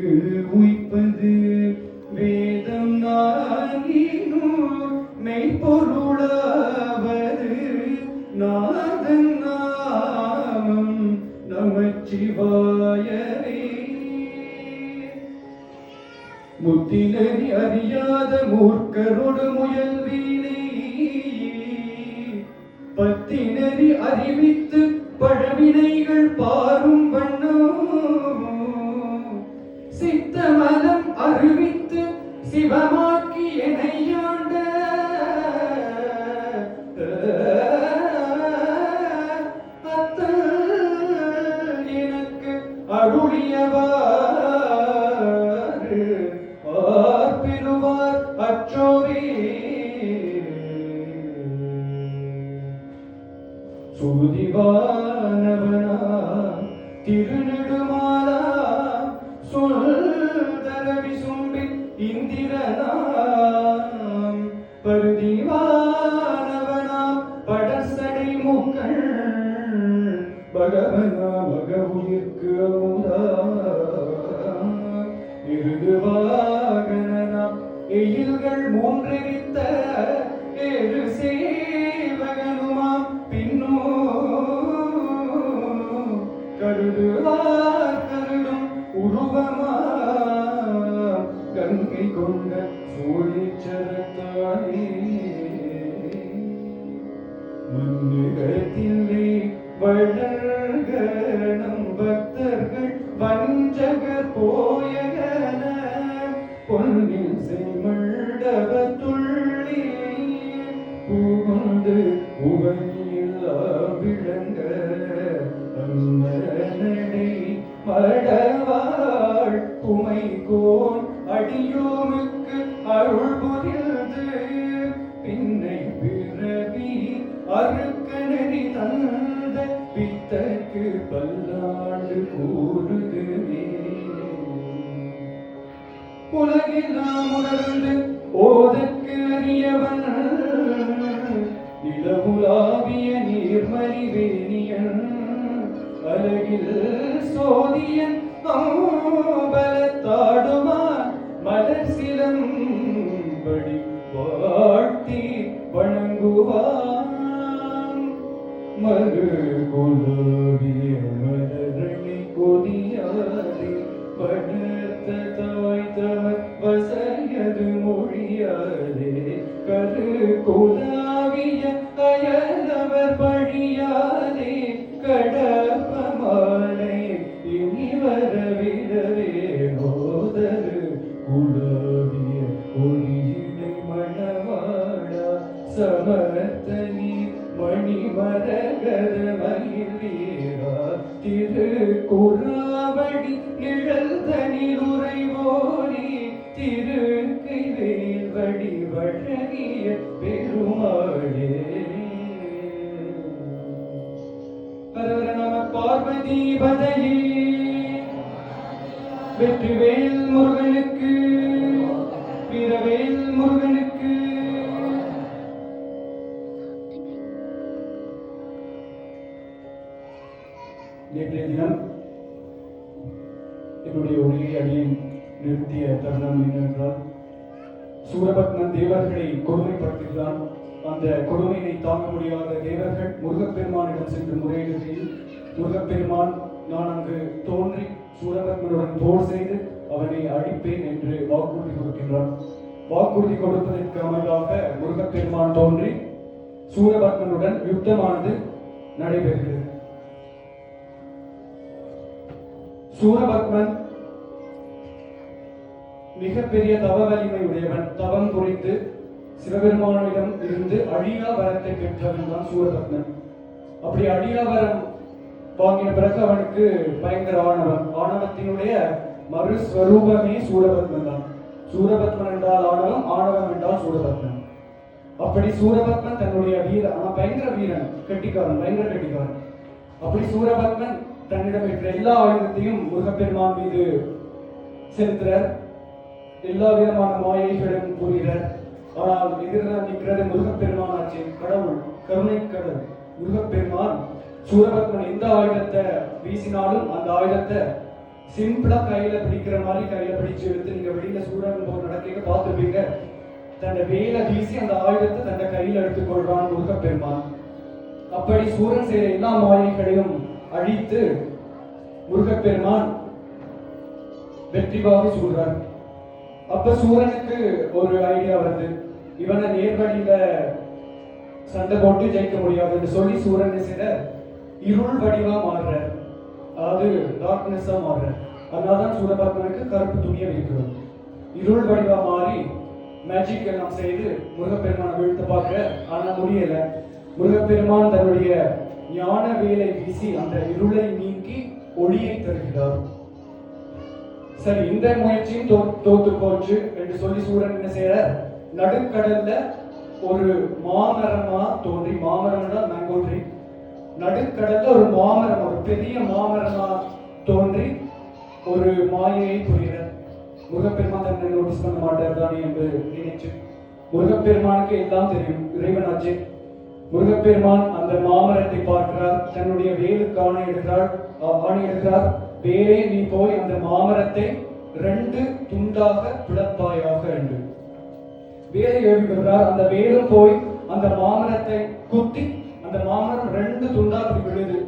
que vivamos aquí en ellos. பருதிவானவனா படசடை முக்கள் பகவனா மக உயிர்க்கு Amudha எயில்கள் மூன்றெரித்த world பல்லாண்டு கூறுதுவே உலகில் நாம் உணர்ந்து ஓதற்கு அறியவன் நிலவுலாவிய நீர்மலி அழகில் சோதியன் பலத்தாடுவான் மலர் சிலம்படி வாழ்த்தி வணங்குவான். மறு குலாவிய தவர் வசையது மொழியாதே கரு குலாவிய பெரிய பெருமாளே. ஹரஹர நம பார்வதி அந்த கொடுமையினை தாங்க முடியாத தேவர்கள் முருகப்பெருமானிடம் சென்று முறையிடுகையில் முருகப்பெருமான் நான் அங்கு தோன்றி சூரபத்மனுடன் போர் செய்து அவனை அழிப்பேன் என்று வாக்குறுதி கொடுக்கின்றான். வாக்குறுதி கொடுப்பதற்கு அமைவாக முருகப்பெருமான் தோன்றி சூரபத்மனுடன் யுத்தமானது நடைபெறுகிறது. சூரபத்மன் மிகப்பெரிய தவ வலிமை உடையவன். தவம் குறித்து சிவபெருமானிடம் இருந்து அழியா வரத்தை பெற்றவன் தான் சூரபத்மன். அப்படி அழியா வரம் வாங்கின பிறகு அவனுக்கு பயங்கர ஆணவம் ஆணவத்தினுடைய மறுஸ்வரூபமே சூரபத்மன் தான். சூரபத்மன் என்றால் ஆணவம் ஆணவம் என்றால் சூரபத்மன். அப்படி சூரபத்மன் தன்னுடைய வீரன். ஆனா பயங்கர வீரன் கெட்டிக்காரன் பயங்கர கெட்டிக்காரன். அப்படி சூரபத்மன் தன்னிடம் இருக்கிற எல்லா ஆயுதத்தையும் முருகப்பெருமான் மீது செலுத்துறார். எல்லா விதமான மாயைகளும் புரிகிறார். ஆனால் எதிரில் நிற்கிறது முருகப்பெருமான் ஆச்சு கடவுள் கருணை கடல் முருகப்பெருமான். சூரபத்மன் எந்த ஆயுதத்தை வீசினாலும் அந்த ஆயுதத்தை சிம்பிளா கையில பிடிக்கிற மாதிரி கையில பிடிச்சு எடுத்து நீங்க வெளியில சூரன் போது நடக்க பார்த்துருப்பீங்க. தன்னை வேல வீசி அந்த ஆயுதத்தை தன்னை கையில எடுத்துக்கொள்றான் முருகப்பெருமான். அப்படி சூரன் செய்த எல்லா மாயைகளையும் அழித்து முருகப்பெருமான் வெற்றிவாக சூழ்றார் அப்ப சூரனுக்கு ஒரு ஐடியா வருது. இவனை நேர்வழியில சண்டை போட்டு ஜெயிக்க முடியாதுன்னு சொல்லி சூரன் செய்த இருள் வடிவா மாறுற அதாவது டார்க்னஸா மாறுற அதனாலதான் சூரபத்மனுக்கு கருப்பு துணியை வைக்கிறோம். இருள் வடிவா மாறி மேஜிக் எல்லாம் செய்து முருகப்பெருமானை வீழ்த்த பார்க்க ஆனா முடியல. முருகப்பெருமான் தன்னுடைய ஞான வேலை வீசி அந்த இருளை நீக்கி ஒளியை தருகிறார். சரி இந்த முயற்சியும் தோத்து போச்சு என்று சொல்லி சூரன் என்ன செய்யற நடுக்கடல்ல ஒரு மாமரமா தோன்றி மாமரம்னா மேங்கோ ட்ரீ நடுக்கடல்ல ஒரு மாமரம் ஒரு பெரிய மாமரமா தோன்றி ஒரு மாயையை புரிகிறார். முருகப்பெருமான் தன்னை நோட்டீஸ் பண்ண மாட்டார் தானே என்று நினைச்சு. முருகப்பெருமானுக்கு எல்லாம் தெரியும் இறைவனாச்சு முருகப்பெருமான் அந்த மாமரத்தை பார்க்கிறார் தன்னுடைய வேலுக்கு ஆணை எடுக்கிறார் ஆ- ஆணை எடுக்கிறார். வேறே நீ போய் அந்த மாமரத்தை ரெண்டு துண்டாக பிளப்பாயாக என்று வேலை எழுதுகிறார் அந்த வேலும் போய் அந்த மாமரத்தை குத்தி அந்த மாமரம் ரெண்டு துண்டா விழுது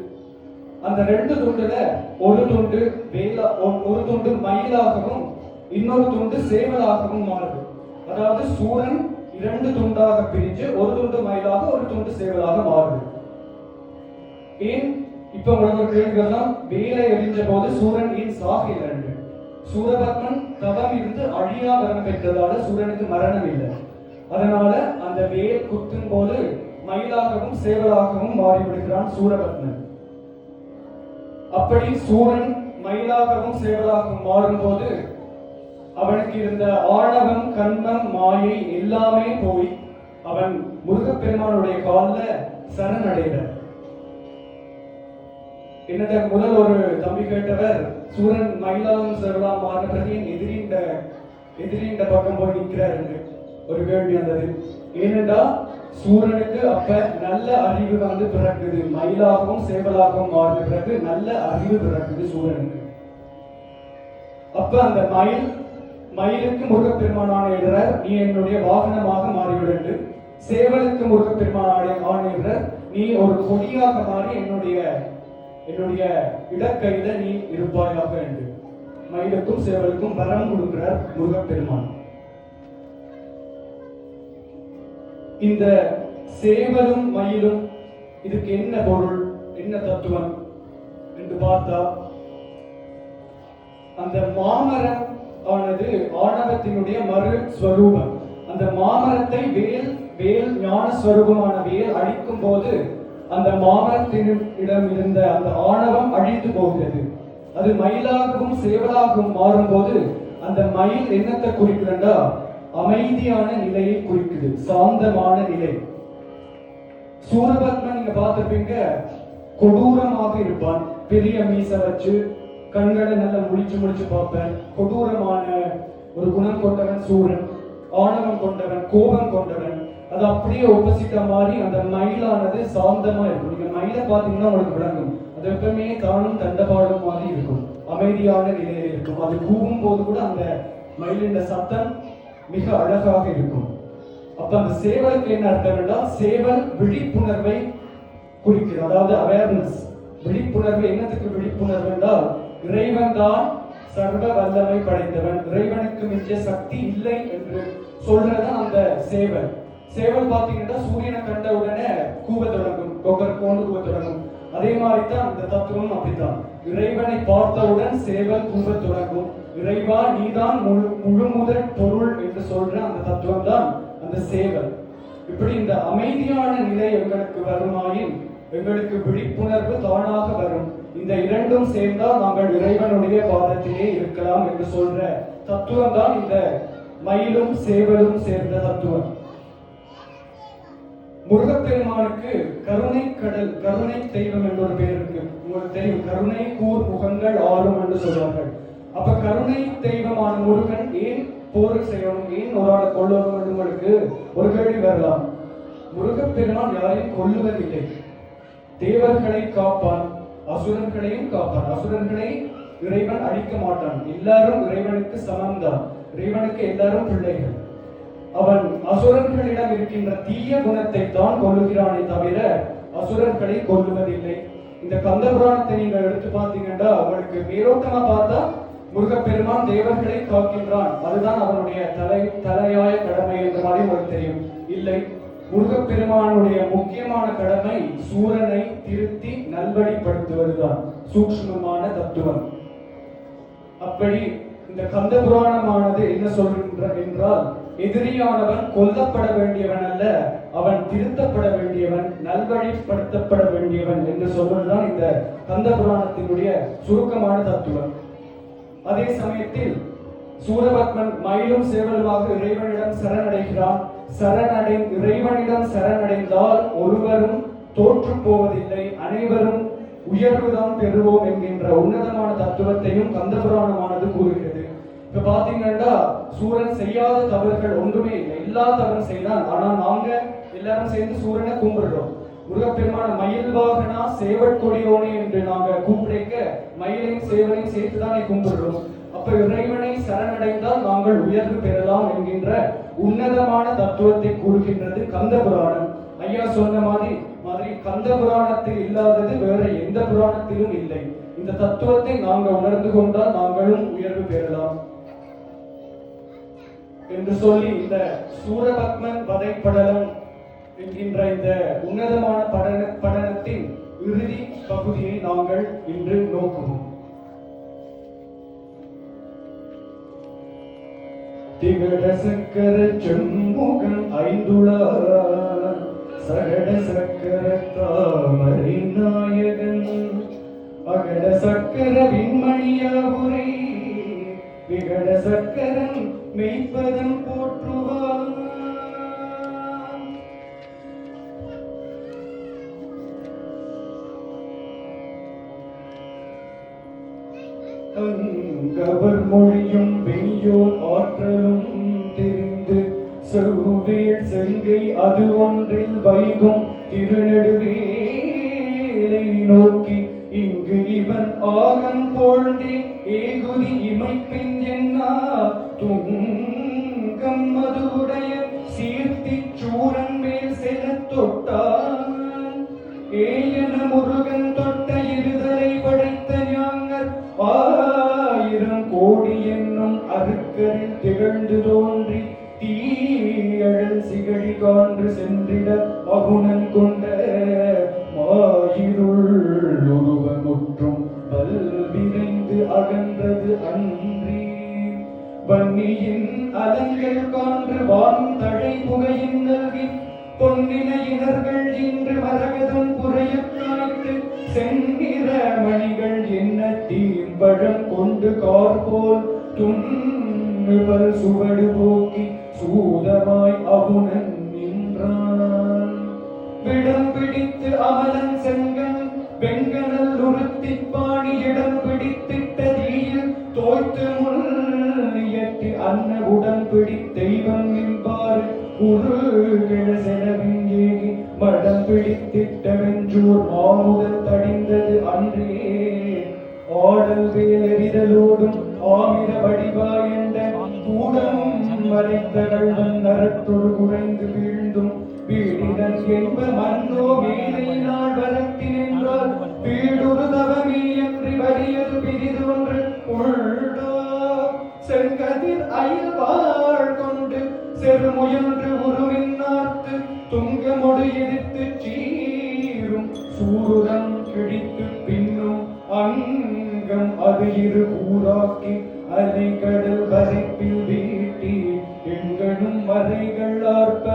அந்த ரெண்டு துண்டுல ஒரு துண்டு வேலா ஒரு துண்டு மயிலாகவும் இன்னொரு துண்டு சேவலாகவும் மாறுது. அதாவது சூரன் இரண்டு துண்டாக பிரிஞ்சு ஒரு துண்டு மயிலாக ஒரு துண்டு சேவலாக மாறுது. ஏன்? இப்ப உங்களுக்கு ஒரு கேள்வி வரலாம் வேலை எறிஞ்ச போது சூரன் ஏன் சாகல என்று சூரபத்மன் தவம் இருந்து அழியா வரம் பெற்றதால சூரனுக்கு மரணம் இல்லை. அதனால அந்த வேல் குத்தும் போது மயிலாகவும் சேவலாகவும் மாறிவிடுகிறான் சூரபத்மன். அப்படி சூரன் மயிலாகவும் சேவலாகவும் மாறும்போது அவனுக்கு இருந்த ஆணவம் கண்மம் மாயை எல்லாமே போய் அவன் முருகப்பெருமானுடைய காலில் சரணடைகிறான் என்னட்ட முதல் ஒரு தம்பி கேட்டவர் சூரன் மயிலாவும் சேவலாம் மாறின எதிரிண்ட எதிரிண்ட பக்கம் போய் நிற்கிறாருன்னு ஒரு கேள்வி வந்தது. ஏனென்றா சூரனுக்கு அப்ப நல்ல அறிவு வந்து பிறக்குது. மயிலாகவும் சேவலாகவும் மாறின பிறகு நல்ல அறிவு பிறக்குது சூரனுக்கு. அப்ப அந்த மயில் மயிலுக்கு முருகப்பெருமானான எழுறார் நீ என்னுடைய வாகனமாக மாறிவிடு சேவலுக்கு முருகப்பெருமானான ஆணையிடுறார் நீ ஒரு கொடியாக மாறி என்னுடைய என்னுடைய இடக்கையில நீ இருப்பாயாக என்று. மயிலுக்கும் சேவலுக்கும் வரம் கொடுக்கிறார் முருகப்பெருமான். இந்த சேவலும் மயிலும் இதுக்கு என்ன பொருள் என்ன தத்துவம் என்று பார்த்தா அந்த மாமரம் ஆனது ஆணவத்தினுடைய மறு ஸ்வரூபம் அந்த மாமரத்தை வேல் வேல் ஞான ஸ்வரூபமான வேல் அழிக்கும் போது அந்த மாமரத்தினிடம் இருந்த அந்த ஆணவம் அழிந்து போகிறது. அது மயிலாகவும் சேவலாகவும் மாறும்போது அந்த மயில் என்னத்தை குறிக்கிறண்டா? அமைதியான நிலையை குறிக்குது சாந்தமான நிலை. சூரபத்மன் நீங்க பார்த்திருப்பீங்க கொடூரமாக இருப்பான். பெரிய மீச வச்சு கண்களை நல்லா முழிச்சு முழிச்சு பார்ப்பேன். கொடூரமான ஒரு குணம் கொண்டவன் சூரன் ஆணவம் கொண்டவன் கோபம் கொண்டவன். அது அப்படியே ஒப்போசிட்டா மாதிரி அந்த மயிலானது சாந்தமா இருக்கும். நீங்க மயிலை பார்த்தீங்கன்னா உங்களுக்கு விளங்கும். அது எப்பவுமே தானும் தண்டபாடும் மாதிரி இருக்கும். அமைதியான நிலையில இருக்கும். அது கூவும் போது கூட அந்த மயிலின் சத்தம் மிக அழகாக இருக்கும். அப்ப அந்த சேவலுக்கு என்ன அர்த்தம்னா சேவல் விழிப்புணர்வை குறிக்கிறது. அதாவது அவேர்னஸ் விழிப்புணர்வு என்னத்துக்கு விழிப்புணர்வு என்றால் இறைவன் தான் சர்வ வல்லமை படைத்தவன். இறைவனுக்கு மிஞ்ச சக்தி இல்லை என்று சொல்றதான் அந்த சேவல். சேவல் பார்த்தீங்கன்னா சூரியனை கண்ட உடனே கூவ தொடங்கும் கொக்கர் கோண்டு கூவ தொடங்கும். அதே மாதிரி தான் அந்த தத்துவம் அப்படித்தான். இறைவனை பார்த்தவுடன் சேவல் கூவ தொடங்கும். இறைவா நீதான் முழு முழு முதல் பொருள் என்று சொல்ற அந்த தத்துவம் தான் அந்த சேவல். இப்படி இந்த அமைதியான நிலை எங்களுக்கு வருமாயின் எங்களுக்கு விழிப்புணர்வு தானாக வரும். இந்த இரண்டும் சேர்ந்தால் நாங்கள் இறைவனுடைய பாதத்திலே இருக்கலாம் என்று சொல்ற தத்துவம் தான் இந்த மயிலும் சேவலும் சேர்ந்த தத்துவம். முருகப்பெருமானுக்கு கருணை கடல் கருணை தெய்வம் என்ற ஒரு பெயர் இருக்கு. உங்களுக்கு தெரியும் கருணை கூர் முகங்கள் ஆளும் என்று சொல்வார்கள். அப்ப கருணை தெய்வமான முருகன் ஏன் போர் செய்யணும் ஏன் ஒரு ஆளை கொள்ளணும் என்று உங்களுக்கு ஒரு கேள்வி வரலாம். முருகப்பெருமான் யாரையும் கொல்லுவதில்லை. தேவர்களை காப்பான் அசுரர்களையும் காப்பான். அசுரர்களை இறைவன் அழிக்க மாட்டான். எல்லாரும் இறைவனுக்கு சமம்தான். இறைவனுக்கு எல்லாரும் பிள்ளைகள். அவன் அசுரர்களிடம் இருக்கின்ற தீய குணத்தை தான் கொள்ளுகிறானே தவிர அசுரர்களை கொள்ளுவதில்லை இந்த கந்த புராணத்தை நீங்க எடுத்து பார்த்தீங்கன்னா அவனுக்கு மேலோட்டமா பார்த்தா முருகப்பெருமான் தேவர்களை காக்கின்றான். அதுதான் அவனுடைய தலை தலையாய கடமை என்ற மாதிரி உங்களுக்கு தெரியும். இல்லை முருகப்பெருமானுடைய முக்கியமான கடமை சூரனை திருத்தி நல்வழிப்படுத்துவதுதான் சூக்ஷ்மமான தத்துவம். அப்படி இந்த கந்த புராணமானது என்ன சொல்கின்ற என்றால் எதிரியானவன் கொல்லப்பட வேண்டியவன் அல்ல அவன் திருத்தப்பட வேண்டியவன் நல்வழிப்படுத்தப்பட வேண்டியவன் என்று சொல்வதுதான் இந்த கந்த புராணத்தினுடைய சுருக்கமான தத்துவம். அதே சமயத்தில் சூரபத்மன் மயிலும் சேவலுமாக இறைவனிடம் சரணடைகிறான். சரணடை இறைவனிடம் சரணடைந்தால் ஒருவரும் தோற்று போவதில்லை அனைவரும் உயர்வுதான் பெறுவோம் என்கின்ற உன்னதமான தத்துவத்தையும் கந்தபுராணமானது கூறுகிறது. இப்ப பாத்தீங்கன்னா சூரன் செய்யாத தவறுகள் ஒன்றுமே இல்லை. எல்லா தவறும் செய்தான். ஆனா நாங்க எல்லாரும் சேர்ந்து சூரனை கும்பிடுறோம். முருகப்பெருமான மயில் வாகனா சேவற்கொடியோனே என்று நாங்க கூப்பிடைக்க மயிலையும் சேவனையும் சேர்த்துதானே கும்பிடுறோம். அப்ப இறைவனை சரணடைந்தால் நாங்கள் உயர்வு பெறலாம் என்கின்ற உன்னதமான தத்துவத்தை கூறுகின்றது கந்த புராணம் ஐயா சொன்ன மாதிரி மாதிரி கந்த புராணத்தில் இல்லாதது வேற எந்த புராணத்திலும் இல்லை. இந்த தத்துவத்தை நாங்கள் உணர்ந்து கொண்டால் நாங்களும் உயர்வு பெறலாம். என்று சொல்லி இந்த சூரபத்மன் வதைப்படலம் என்கின்ற இந்த உன்னதமான படன படனத்தின் இறுதி பகுதியை நாங்கள் இன்று நோக்குவோம். திகட சக்கர செம்முகன் ஐந்துளார் சகட சக்கர தாமரை நாயகன் அகட சக்கர விண்மணியாவுரை விகட சக்கரன் மெய்ப்பதன் போற்றுவான். அங்கவர் மொழியும் வெய்யோர் ஆற்றலும் தெரிந்து செவ்வேல் செங்கை அது ஒன்றில் வைகும் திருநடுவேலை நோக்கி இங்கு இவன் ஆகம் போழ்ந்தே ஏகுதி இமைப்பின் தீம்பழம் கொண்டு கார்போல் துண்ணுபல் சுவடு போக்கி சூதமாய் அவுணன் நின்றான் விடம் பிடித்து அமலன் செங்கன் வெங்கனல் உறுத்தி பாணி இடம் பிடித்திட்ட தீயில் தோய்த்து முள் முன்னியற்றி அன்ன உடன் பிடி தெய்வம் என்பார் உருகிழ செலவின் மடம் பிடித்திட்ட வென்றூர் மாமுதல் தடிந்தது அன்றே. ஆடல் வேலெறிதலோடும் ஆமிர வடிவாயண்ட கூடமும் மறைத்த கள்வன் நரத்தொடு குறைந்து வீழ்ந்தும். வீடிதன் என்ப மன்னோ மேலை நாள் வரத்தினென்றால் வீடுரு தவமே என்று வலியது பிரிது ஒன்று. உள்ளோ செங்கதிர் அயல் கொண்டு செருமுயன்று உருவின்னார்த்து துங்கமொடு எதிர்த்து சீரும். சூருரம் கிழித்து பின்னும் அங்கம் அது ஊராக்கி கூறாக்கி வரிப்பில் வீட்டி எண்களும் மறைகள் ஆர்ப்ப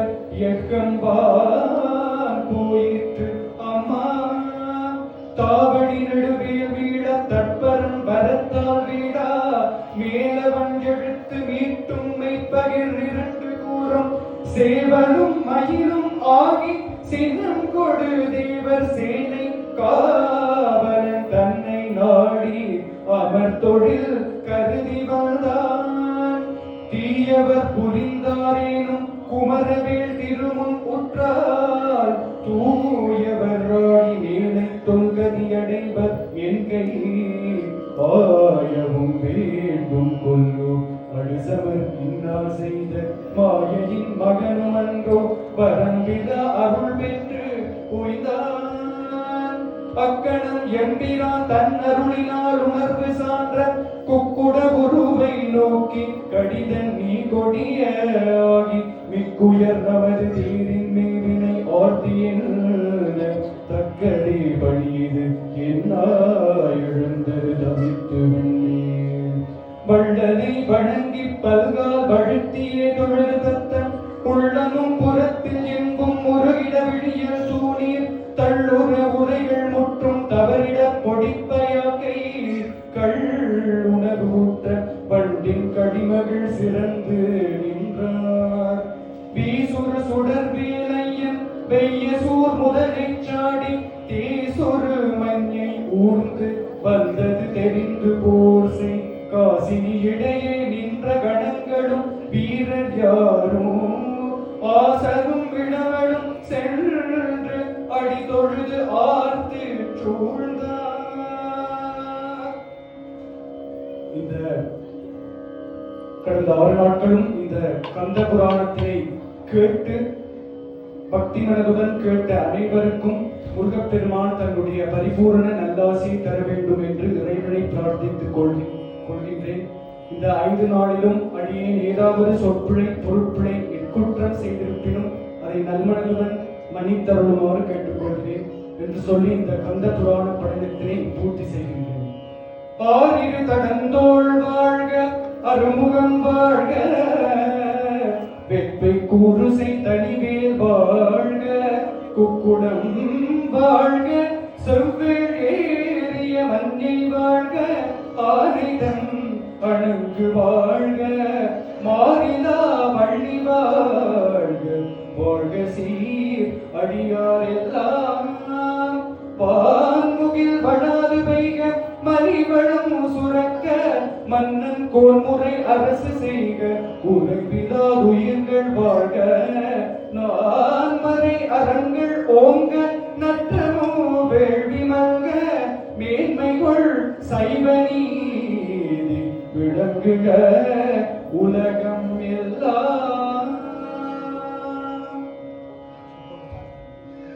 எக்கம்பான் போயிற்று. அம்மா தாவடி நடுவே வீட தற்பரம் வரத்தால் வீடா? மேலவன் எழுத்து மீட்டும் மெய்ப்பகிர் இரண்டு கூறும். சேவலும் இன்னால் செய்த மாயையின் மகனும் அன்றோ வரம்பிதா அருள் பெற்று உய்தான் அக்கணம் எம்பிரான் தன் அருளினால் உணர்வு சான்ற குக்குட குருவை நோக்கி கடிதன் நீ கொடிய ஆகி மிக்குயர் நமது தீரின் மேவினை ஆர்த்தியின் தக்கடி பணியது என்ன வள்ளலை வணங்கி பல்கா வழுத்திய தொழு காசினி இடையே நின்ற கணங்களும் வீரர் யாரும்? ஆசரும் விழவழும் சென்று அடி தொழுது ஆர்த்து சூழ்ந்தார். இந்த கடந்த ஆறு நாட்களும் இந்த கந்த புராணத்தை கேட்டு பக்தி மனதுடன் கேட்ட அனைவருக்கும் முருகப்பெருமான் தன்னுடைய பரிபூரண நல்லாசி தர வேண்டும் என்று இறைவனை பிரார்த்தித்துக் கொள்கிறேன் கொள்கின்றேன். இந்த ஐந்து நாளிலும் அடியேன் ஏதாவது சொற்பிழை பொருட்பிழை எக்குற்றம் செய்திருப்பினும் அதை நல்மனதுடன் மன்னித்தருளுமாறு கேட்டுக்கொள்கிறேன் என்று சொல்லி இந்த கந்த புராண படலத்தினை பூர்த்தி செய்கின்றேன். பாரிரு தடந்தோள் வாழ்க அருமுகம் வாழ்க. வெப்பை கூறுசை தனிவேல் வாழ்க குக்குடம் வாழ்க. செவ்வேள் ஏறிய மஞ்சை வாழ்க. மாறிதன் அணங்கு வாழ்க மாறிலா வள்ளி வாழ்க. வாழ்க சீர் அடியார் எல்லாம் பான்முகில் வடாது பெய்க மறிவளம் சுரக்க. மன்னன் கோன்முறை அரசு செய்க உலகிலாதுயிர்கள் வாழ்க.